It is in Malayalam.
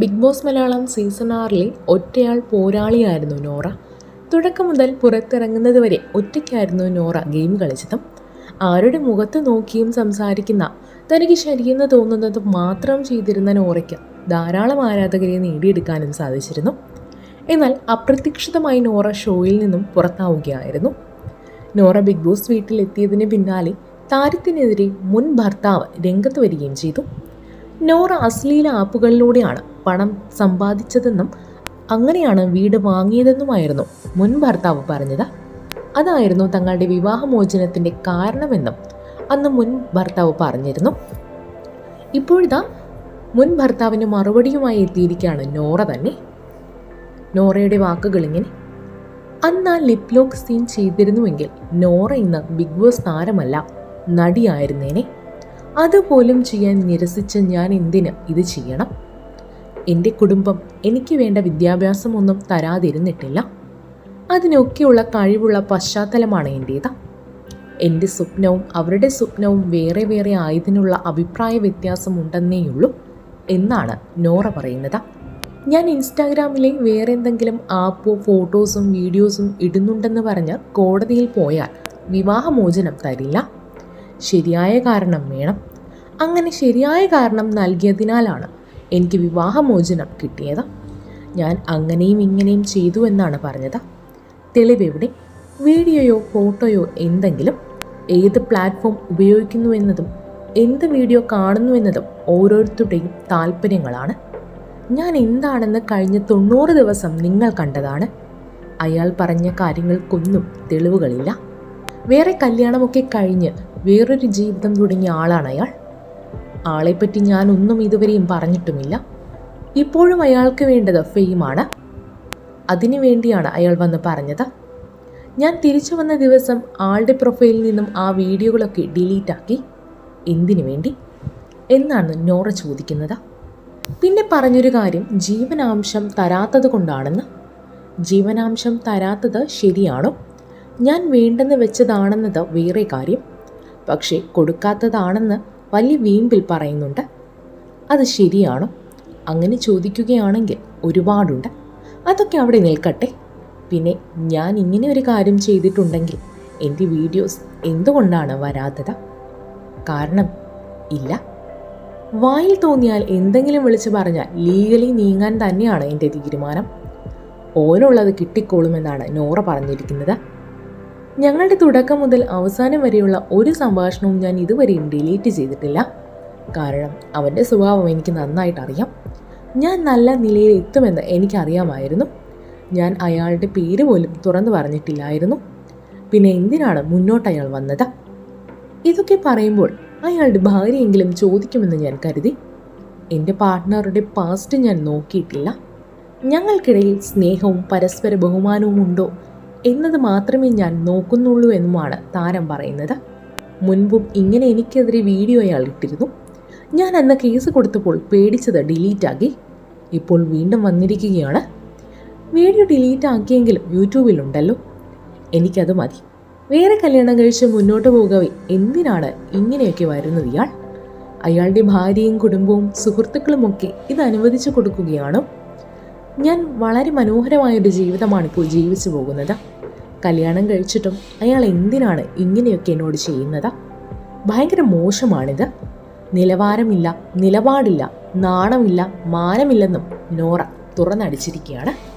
ബിഗ് ബോസ് മലയാളം സീസൺ ആറിലെ ഒറ്റയാൾ പോരാളിയായിരുന്നു നോറ. തുടക്കം മുതൽ പുറത്തിറങ്ങുന്നത് വരെ ഒറ്റയ്ക്കായിരുന്നു നോറ ഗെയിം കളിച്ചതും. ആരുടെ മുഖത്ത് നോക്കിയും സംസാരിക്കുന്ന തനിക്ക് ശരിയെന്ന് തോന്നുന്നത് മാത്രം ചെയ്തിരുന്ന നോറയ്ക്ക് ധാരാളം ആരാധകരെ നേടിയെടുക്കാനും സാധിച്ചിരുന്നു. എന്നാൽ അപ്രതീക്ഷിതമായി നോറ ഷോയിൽ നിന്നും പുറത്താവുകയായിരുന്നു. നോറ ബിഗ് ബോസ് വീട്ടിലെത്തിയതിന് പിന്നാലെ താരത്തിനെതിരെ മുൻ ഭർത്താവ് രംഗത്ത് വരികയും ചെയ്തു. നോറ അശ്ലീല ആപ്പുകളിലൂടെയാണ് പണം സമ്പാദിച്ചതെന്നും അങ്ങനെയാണ് വീട് വാങ്ങിയതെന്നുമായിരുന്നു മുൻ ഭർത്താവ് പറഞ്ഞത്. അതായിരുന്നു തങ്ങളുടെ വിവാഹമോചനത്തിന്റെ കാരണമെന്നും അന്ന് മുൻ ഭർത്താവ് പറഞ്ഞിരുന്നു. ഇപ്പോഴിതാ മുൻ ഭർത്താവിന് മറുപടിയുമായി എത്തിയിരിക്കുകയാണ് നോറ തന്നെ. നോറയുടെ വാക്കുകൾ ഇങ്ങനെ അന്ന് ആ ലിപ് ലോക്ക് സീൻ ചെയ്തിരുന്നുവെങ്കിൽ നോറ ഇന്ന് ബിഗ് ബോസ് താരമല്ല നടിയായിരുന്നേനെ. അതുപോലും ചെയ്യാൻ നിരസിച്ച ഞാൻ എന്തിന് ഇത് ചെയ്യണം? എന്റെ കുടുംബം എനിക്ക് വേണ്ട വിദ്യാഭ്യാസമൊന്നും തരാതിരുന്നിട്ടില്ല. അതിനൊക്കെയുള്ള കഴിവുള്ള പശ്ചാത്തലമാണ് എന്റേത് എന്റെ സ്വപ്നവും അവരുടെ സ്വപ്നവും വേറെ വേറെ ആയതിനുള്ള അഭിപ്രായ വ്യത്യാസമുണ്ടെന്നേയുള്ളൂ എന്നാണ് നോറ പറയുന്നത്. ഞാൻ ഇൻസ്റ്റാഗ്രാമിലെ വേറെ എന്തെങ്കിലും ആപ്പോ ഫോട്ടോസും വീഡിയോസും ഇടുന്നുണ്ടെന്ന് പറഞ്ഞ് കോടതിയിൽ പോയാൽ വിവാഹമോചനം തരില്ല. ശരിയായ കാരണം വേണം. അങ്ങനെ ശരിയായ കാരണം നൽകിയതിനാലാണ് എനിക്ക് വിവാഹമോചനം കിട്ടിയത്. ഞാൻ അങ്ങനെയും ഇങ്ങനെയും ചെയ്തു എന്നാണ് പറഞ്ഞത്. തെളിവെവിടെ വീഡിയോയോ ഫോട്ടോയോ എന്തെങ്കിലും? ഏത് പ്ലാറ്റ്ഫോം ഉപയോഗിക്കുന്നു എന്നതും എന്ത് വീഡിയോ കാണുന്നു എന്നതും ഓരോരുത്തരുടെയും താല്പര്യങ്ങളാണ്. ഞാൻ എന്താണെന്ന് കഴിഞ്ഞ തൊണ്ണൂറ് ദിവസം നിങ്ങൾ കണ്ടതാണ്. അയാൾ പറഞ്ഞ കാര്യങ്ങൾക്കൊന്നും തെളിവുകളില്ല. വേറെ കല്യാണമൊക്കെ കഴിഞ്ഞ് വേറൊരു ജീവിതം തുടങ്ങിയ ആളാണ് അയാൾ. ആളെപ്പറ്റി ഞാൻ ഒന്നും ഇതുവരെയും പറഞ്ഞിട്ടുമില്ല. ഇപ്പോഴും അയാൾക്ക് വേണ്ടത് ഫെയിമാണ് അതിനു വേണ്ടിയാണ് അയാൾ വന്ന് പറഞ്ഞത്. ഞാൻ തിരിച്ചു വന്ന ദിവസം ആളുടെ പ്രൊഫൈലിൽ നിന്നും ആ വീഡിയോകളൊക്കെ ഡിലീറ്റ് ആക്കി. എന്തിനു വേണ്ടി? എന്നാണ് നോറ ചോദിക്കുന്നത്. പിന്നെ പറഞ്ഞൊരു കാര്യം ജീവനാംശം തരാത്തത് കൊണ്ടാണെന്ന്. ജീവനാംശം തരാത്തത് ശരിയാണോ? ഞാൻ വേണ്ടെന്ന് വെച്ചതാണെന്നത് വേറെ കാര്യം. പക്ഷേ കൊടുക്കാത്തതാണെന്ന് വലിയ വീമ്പിൽ പറയുന്നുണ്ട്. അത് ശരിയാണോ? അങ്ങനെ ചോദിക്കുകയാണെങ്കിൽ ഒരുപാടുണ്ട്. അതൊക്കെ അവിടെ നിൽക്കട്ടെ. പിന്നെ ഞാൻ ഇങ്ങനെ ഒരു കാര്യം ചെയ്തിട്ടുണ്ടെങ്കിൽ എന്റെ വീഡിയോസ് എന്തുകൊണ്ടാണ് വരാത്തത്? കാരണം ഇല്ല. വായിൽ തോന്നിയാൽ എന്തെങ്കിലും വിളിച്ച് പറഞ്ഞാൽ ലീഗലി നീങ്ങാൻ തന്നെയാണ് എന്റെ തീരുമാനം. ഓനുള്ളത് കിട്ടിക്കോളുമെന്നാണ് നോറ പറഞ്ഞിരിക്കുന്നത്. ഞങ്ങളുടെ തുടക്കം മുതൽ അവസാനം വരെയുള്ള ഒരു സംഭാഷണവും ഞാൻ ഇതുവരെയും ഡിലീറ്റ് ചെയ്തിട്ടില്ല. കാരണം അവന്റെ സ്വഭാവം എനിക്ക് നന്നായിട്ട് അറിയാം ഞാൻ നല്ല നിലയിൽ എത്തുമെന്ന് എനിക്കറിയാമായിരുന്നു. ഞാൻ അയാളുടെ പേര് പോലും തുറന്നു പറഞ്ഞിട്ടില്ലായിരുന്നു. പിന്നെ എന്തിനാണ് മുന്നോട്ട് അയാൾ വന്നത്? ഇതൊക്കെ പറയുമ്പോൾ അയാളുടെ ഭാര്യയെങ്കിലും ചോദിക്കുമെന്ന് ഞാൻ കരുതി. എന്റെ പാർട്ട്ണറുടെ പാസ്റ്റ് ഞാൻ നോക്കിയിട്ടില്ല. ഞങ്ങൾക്കിടയിൽ സ്നേഹവും പരസ്പര ബഹുമാനവും ഉണ്ടോ എന്നത് മാത്രമേ ഞാൻ നോക്കുന്നുള്ളൂ എന്നുമാണ് താരം പറയുന്നത്. മുൻപും ഇങ്ങനെ എനിക്കെതിരെ വീഡിയോ അയാൾ ഇട്ടിരുന്നു. ഞാൻ അന്ന് കേസ് കൊടുത്തപ്പോൾ പേടിച്ചത് ഡിലീറ്റാക്കി ഇപ്പോൾ വീണ്ടും വന്നിരിക്കുകയാണ്. വീഡിയോ ഡിലീറ്റ് ആക്കിയെങ്കിലും യൂട്യൂബിലുണ്ടല്ലോ. എനിക്കത് മതി. വേറെ കല്യാണം കഴിച്ച് മുന്നോട്ട് പോകവേ എന്തിനാണ് ഇങ്ങനെയൊക്കെ വരുന്നത് ഇയാൾ? അയാളുടെ ഭാര്യയും കുടുംബവും സുഹൃത്തുക്കളുമൊക്കെ ഇത് അനുവദിച്ചു കൊടുക്കുകയാണ്? ഞാൻ വളരെ മനോഹരമായൊരു ജീവിതമാണ് ഇപ്പോൾ ജീവിച്ചു പോകുന്നത്. കല്യാണം കഴിച്ചിട്ടും അയാൾ എന്തിനാണ് ഇങ്ങനെയൊക്കെ എന്നോട് ചെയ്യുന്നത്? ഭയങ്കര മോശമാണിത്. നിലവാരമില്ല നിലപാടില്ല നാണമില്ല മാനമില്ലെന്നും നോറ തുറന്നടിച്ചിരിക്കുകയാണ്.